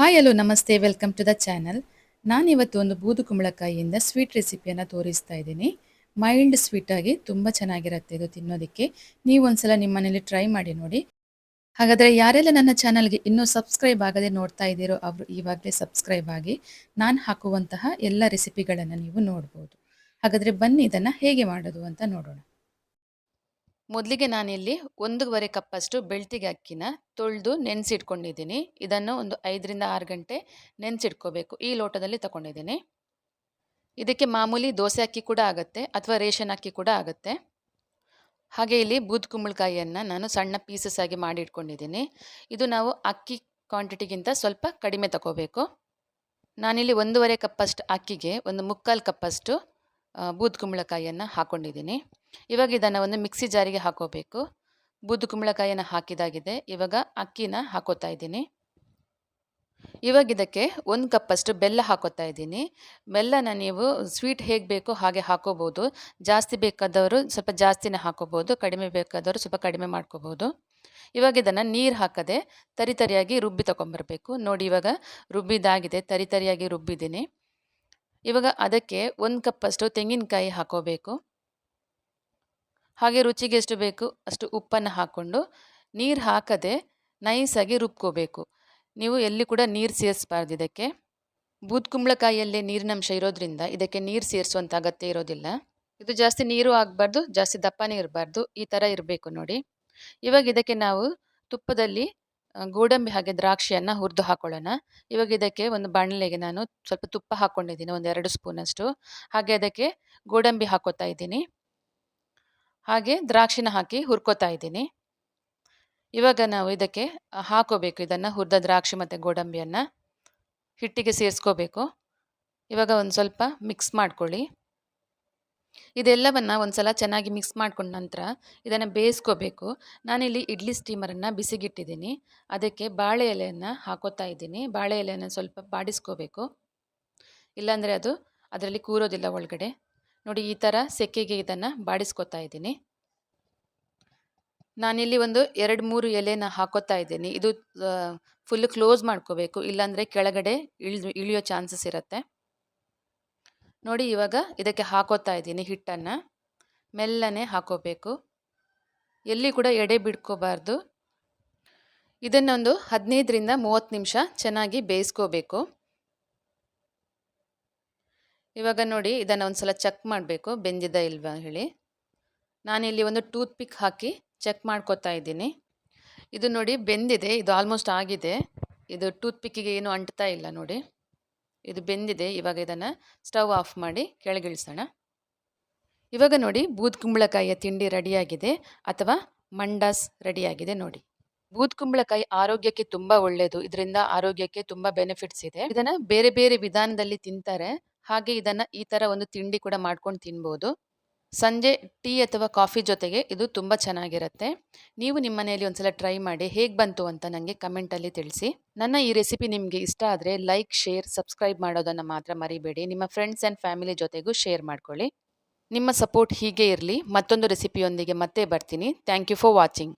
Hi hello ನಮಸ್ತೆ welcome to the channel ನಾನಿವತ್ತು ಒಂದು ಬೂದು ಕುಂಬಳಕಾಯಿಯಿಂದ ಸ್ವೀಟ್ ರೆಸಿಪಿಯನ್ನು ತೋರಿಸ್ತಾ ಇದ್ದೀನಿ. ಮೈಲ್ಡ್ ಸ್ವೀಟಾಗಿ ತುಂಬ ಚೆನ್ನಾಗಿರುತ್ತೆ ಇದು ತಿನ್ನೋದಕ್ಕೆ. ನೀವು ಒಂದ್ಸಲ ನಿಮ್ಮ ಮನೇಲಿ ಟ್ರೈ ಮಾಡಿ ನೋಡಿ. ಹಾಗಾದರೆ ಯಾರೆಲ್ಲ ನನ್ನ ಚಾನಲ್ಗೆ ಇನ್ನೂ ಸಬ್ಸ್ಕ್ರೈಬ್ ಆಗದೆ ನೋಡ್ತಾ ಇದ್ದೀರೋ ಅವರು ಈವಾಗಲೇ ಸಬ್ಸ್ಕ್ರೈಬ್ ಆಗಿ, ನಾನು ಹಾಕುವಂತಹ ಎಲ್ಲ ರೆಸಿಪಿಗಳನ್ನು ನೀವು ನೋಡ್ಬೋದು. ಹಾಗಾದರೆ ಬನ್ನಿ, ಇದನ್ನು ಹೇಗೆ ಮಾಡೋದು ಅಂತ ನೋಡೋಣ. ಮೊದಲಿಗೆ ನಾನಿಲ್ಲಿ ಒಂದೂವರೆ ಕಪ್ಪಷ್ಟು ಬೆಳ್ತಿಗೆ ಅಕ್ಕಿನ ತೊಳೆದು ನೆನೆಸಿಟ್ಕೊಂಡಿದ್ದೀನಿ. ಇದನ್ನು ಒಂದು ಐದರಿಂದ ಆರು ಗಂಟೆ ನೆನೆಸಿಟ್ಕೋಬೇಕು. ಈ ಲೋಟದಲ್ಲಿ ತಗೊಂಡಿದ್ದೀನಿ. ಇದಕ್ಕೆ ಮಾಮೂಲಿ ದೋಸೆ ಅಕ್ಕಿ ಕೂಡ ಆಗುತ್ತೆ ಅಥವಾ ರೇಷನ್ ಅಕ್ಕಿ ಕೂಡ ಆಗುತ್ತೆ. ಹಾಗೆ ಇಲ್ಲಿ ಬೂದ್ ಕುಂಬಳಕಾಯಿಯನ್ನು ನಾನು ಸಣ್ಣ ಪೀಸಸ್ ಆಗಿ ಮಾಡಿ ಇಟ್ಕೊಂಡಿದ್ದೀನಿ ಇದು ನಾವು ಅಕ್ಕಿ ಕ್ವಾಂಟಿಟಿಗಿಂತ ಸ್ವಲ್ಪ ಕಡಿಮೆ ತಗೋಬೇಕು. ನಾನಿಲ್ಲಿ ಒಂದೂವರೆ ಕಪ್ಪಷ್ಟು ಅಕ್ಕಿಗೆ ಒಂದು ಮುಕ್ಕಾಲು ಕಪ್ಪಷ್ಟು ಬೂದ್ ಕುಂಬಳಕಾಯಿಯನ್ನು ಹಾಕ್ಕೊಂಡಿದ್ದೀನಿ ಇವಾಗ ಇದನ್ನು ಒಂದು ಮಿಕ್ಸಿ ಜಾರಿಗೆ ಹಾಕೋಬೇಕು. ಬೂದು ಕುಂಬಳಕಾಯಿಯನ್ನು ಹಾಕಿದಾಗಿದೆ. ಇವಾಗ ಅಕ್ಕಿನ ಹಾಕೋತಾ ಇದ್ದೀನಿ. ಇವಾಗ ಇದಕ್ಕೆ ಒಂದು ಕಪ್ಪಷ್ಟು ಬೆಲ್ಲ ಹಾಕೋತಾ ಇದ್ದೀನಿ. ಬೆಲ್ಲನ ನೀವು ಸ್ವೀಟ್ ಹೇಗೆ ಬೇಕೋ ಹಾಗೆ ಹಾಕೋಬೋದು. ಜಾಸ್ತಿ ಬೇಕಾದವರು ಸ್ವಲ್ಪ ಜಾಸ್ತಿನೇ ಹಾಕೋಬೋದು. ಕಡಿಮೆ ಬೇಕಾದವರು ಸ್ವಲ್ಪ ಕಡಿಮೆ ಮಾಡ್ಕೋಬೋದು. ಇವಾಗ ಇದನ್ನು ನೀರು ಹಾಕದೆ ತರಿ ತರಿಯಾಗಿ ರುಬ್ಬಿ ತಗೊಂಬರ್ಬೇಕು. ನೋಡಿ ಇವಾಗ ರುಬ್ಬಿದಾಗಿದೆ. ತರಿ ತರಿಯಾಗಿ ರುಬ್ಬಿದ್ದೀನಿ. ಇವಾಗ ಅದಕ್ಕೆ ಒಂದು ಕಪ್ಪಷ್ಟು ತೆಂಗಿನಕಾಯಿ ಹಾಕೋಬೇಕು. ಹಾಗೆ ರುಚಿಗೆ ಎಷ್ಟು ಬೇಕು ಅಷ್ಟು ಉಪ್ಪನ್ನು ಹಾಕ್ಕೊಂಡು ನೀರು ಹಾಕದೆ ನೈಸಾಗಿ ರುಬ್ಕೋಬೇಕು. ನೀವು ಎಲ್ಲಿ ಕೂಡ ನೀರು ಸೇರಿಸಬಾರ್ದು ಇದಕ್ಕೆ. ಬೂದ್ ಕುಂಬಳಕಾಯಿಯಲ್ಲೇ ನೀರಿನಂಶ ಇರೋದ್ರಿಂದ ಇದಕ್ಕೆ ನೀರು ಸೇರಿಸುವಂಥ ಅಗತ್ಯ ಇರೋದಿಲ್ಲ. ಇದು ಜಾಸ್ತಿ ನೀರು ಆಗಬಾರ್ದು, ಜಾಸ್ತಿ ದಪ್ಪನೇ ಇರಬಾರ್ದು, ಈ ಥರ ಇರಬೇಕು ನೋಡಿ. ಇವಾಗ ಇದಕ್ಕೆ ನಾವು ತುಪ್ಪದಲ್ಲಿ ಗೋಡಂಬಿ ಹಾಗೆ ದ್ರಾಕ್ಷಿಯನ್ನು ಹುರಿದು ಹಾಕೊಳ್ಳೋಣ. ಇವಾಗ ಇದಕ್ಕೆ ಒಂದು ಬಾಣಲೆಗೆ ನಾನು ಸ್ವಲ್ಪ ತುಪ್ಪ ಹಾಕ್ಕೊಂಡಿದ್ದೀನಿ ಒಂದು ಎರಡು ಸ್ಪೂನಷ್ಟು. ಹಾಗೆ ಅದಕ್ಕೆ ಗೋಡಂಬಿ ಹಾಕೋತಾ ಇದ್ದೀನಿ. ಹಾಗೆ ದ್ರಾಕ್ಷಿನ ಹಾಕಿ ಹುರ್ಕೋತಾ ಇದ್ದೀನಿ. ಇವಾಗ ನಾವು ಇದಕ್ಕೆ ಹಾಕೋಬೇಕು. ಇದನ್ನು ಹುರಿದ ದ್ರಾಕ್ಷಿ ಮತ್ತು ಗೋಡಂಬಿಯನ್ನು ಹಿಟ್ಟಿಗೆ ಸೇರಿಸ್ಕೋಬೇಕು. ಇವಾಗ ಒಂದು ಸ್ವಲ್ಪ ಮಿಕ್ಸ್ ಮಾಡ್ಕೊಳ್ಳಿ. ಇದೆಲ್ಲವನ್ನು ಒಂದು ಸಲ ಚೆನ್ನಾಗಿ ಮಿಕ್ಸ್ ಮಾಡ್ಕೊಂಡ ನಂತರ ಇದನ್ನು ಬೇಯಿಸ್ಕೋಬೇಕು. ನಾನಿಲ್ಲಿ ಇಡ್ಲಿ ಸ್ಟೀಮರನ್ನು ಬಿಸಿಗಿಟ್ಟಿದ್ದೀನಿ. ಅದಕ್ಕೆ ಬಾಳೆ ಎಲೆಯನ್ನು ಹಾಕೋತಾ ಇದ್ದೀನಿ. ಬಾಳೆ ಎಲೆಯನ್ನು ಸ್ವಲ್ಪ ಬಾಡಿಸ್ಕೋಬೇಕು. ಇಲ್ಲಾಂದರೆ ಅದು ಅದರಲ್ಲಿ ಕೂರೋದಿಲ್ಲ ಒಳಗಡೆ. ನೋಡಿ, ಈ ಥರ ಸೆಕೆಗೆ ಇದನ್ನು ಬಾಡಿಸ್ಕೊತಾ ಇದ್ದೀನಿ. ನಾನಿಲ್ಲಿ ಒಂದು ಎರಡು ಮೂರು ಎಲೆನ ಹಾಕೋತಾ ಇದ್ದೀನಿ. ಇದು ಫುಲ್ ಕ್ಲೋಸ್ ಮಾಡ್ಕೋಬೇಕು. ಇಲ್ಲಾಂದರೆ ಕೆಳಗಡೆ ಇಳಿದು, ಇಳಿಯೋ ಚಾನ್ಸಸ್ ಇರುತ್ತೆ. ನೋಡಿ, ಇವಾಗ ಇದಕ್ಕೆ ಹಾಕೋತಾ ಇದ್ದೀನಿ ಹಿಟ್ಟನ್ನು. ಮೆಲ್ಲನೆ ಹಾಕೋಬೇಕು. ಎಲ್ಲಿ ಕೂಡ ಎಡೆ ಬಿಡ್ಕೋಬಾರ್ದು. ಇದನ್ನೊಂದು ಹದಿನೈದರಿಂದ ಮೂವತ್ತು ನಿಮಿಷ ಚೆನ್ನಾಗಿ ಬೇಯಿಸ್ಕೋಬೇಕು. ಇವಾಗ ನೋಡಿ ಇದನ್ನು ಒಂದು ಸಲ ಚೆಕ್ ಮಾಡಬೇಕು, ಬೆಂದಿದ ಇಲ್ವಾ ಹೇಳಿ. ನಾನಿಲ್ಲಿ ಒಂದು ಟೂತ್ ಪಿಕ್ ಹಾಕಿ ಚೆಕ್ ಮಾಡ್ಕೋತಾ ಇದ್ದೀನಿ. ಇದು ನೋಡಿ ಬೆಂದಿದೆ, ಇದು ಆಲ್ಮೋಸ್ಟ್ ಆಗಿದೆ. ಇದು ಟೂತ್ ಪಿಕ್ಕಿಗೆ ಏನು ಅಂಟ್ತಾ ಇಲ್ಲ ನೋಡಿ. ಇದು ಬೆಂದಿದೆ, ಇವಾಗ ಇದನ್ನು ಸ್ಟವ್ ಆಫ್ ಮಾಡಿ ಕೆಳಗಿಳಿಸೋಣ. ಇವಾಗ ನೋಡಿ ಬೂದ್ ಕುಂಬಳಕಾಯಿಯ ತಿಂಡಿ ರೆಡಿಯಾಗಿದೆ ಅಥವಾ ಮಂಡಾಸ್ ರೆಡಿಯಾಗಿದೆ ನೋಡಿ. ಬೂದ್ ಕುಂಬಳಕಾಯಿ ಆರೋಗ್ಯಕ್ಕೆ ತುಂಬಾ ಒಳ್ಳೆಯದು ಇದರಿಂದ ಆರೋಗ್ಯಕ್ಕೆ ತುಂಬಾ ಬೆನಿಫಿಟ್ಸ್ ಇದೆ. ಇದನ್ನ ಬೇರೆ ಬೇರೆ ವಿಧಾನದಲ್ಲಿ ತಿಂತಾರೆ. ಹಾಗೆ ಇದನ್ನು ಈ ಥರ ಒಂದು ತಿಂಡಿ ಕೂಡ ಮಾಡ್ಕೊಂಡು ತಿನ್ಬೋದು. ಸಂಜೆ ಟೀ ಅಥವಾ ಕಾಫಿ ಜೊತೆಗೆ ಇದು ತುಂಬ ಚೆನ್ನಾಗಿರುತ್ತೆ. ನೀವು ನಿಮ್ಮ ಮನೆಯಲ್ಲಿ ಒಂದ್ಸಲ ಟ್ರೈ ಮಾಡಿ ಹೇಗೆ ಬಂತು ಅಂತ ನನಗೆ ಕಮೆಂಟಲ್ಲಿ ತಿಳಿಸಿ. ನನ್ನ ಈ ರೆಸಿಪಿ ನಿಮಗೆ ಇಷ್ಟ ಆದರೆ ಲೈಕ್, ಶೇರ್, ಸಬ್ಸ್ಕ್ರೈಬ್ ಮಾಡೋದನ್ನು ಮಾತ್ರ ಮರಿಬೇಡಿ. ನಿಮ್ಮ ಫ್ರೆಂಡ್ಸ್ ಆ್ಯಂಡ್ ಫ್ಯಾಮಿಲಿ ಜೊತೆಗೂ ಶೇರ್ ಮಾಡ್ಕೊಳ್ಳಿ. ನಿಮ್ಮ ಸಪೋರ್ಟ್ ಹೀಗೆ ಇರಲಿ. ಮತ್ತೊಂದು ರೆಸಿಪಿಯೊಂದಿಗೆ ಮತ್ತೆ ಬರ್ತೀನಿ. Thank you for watching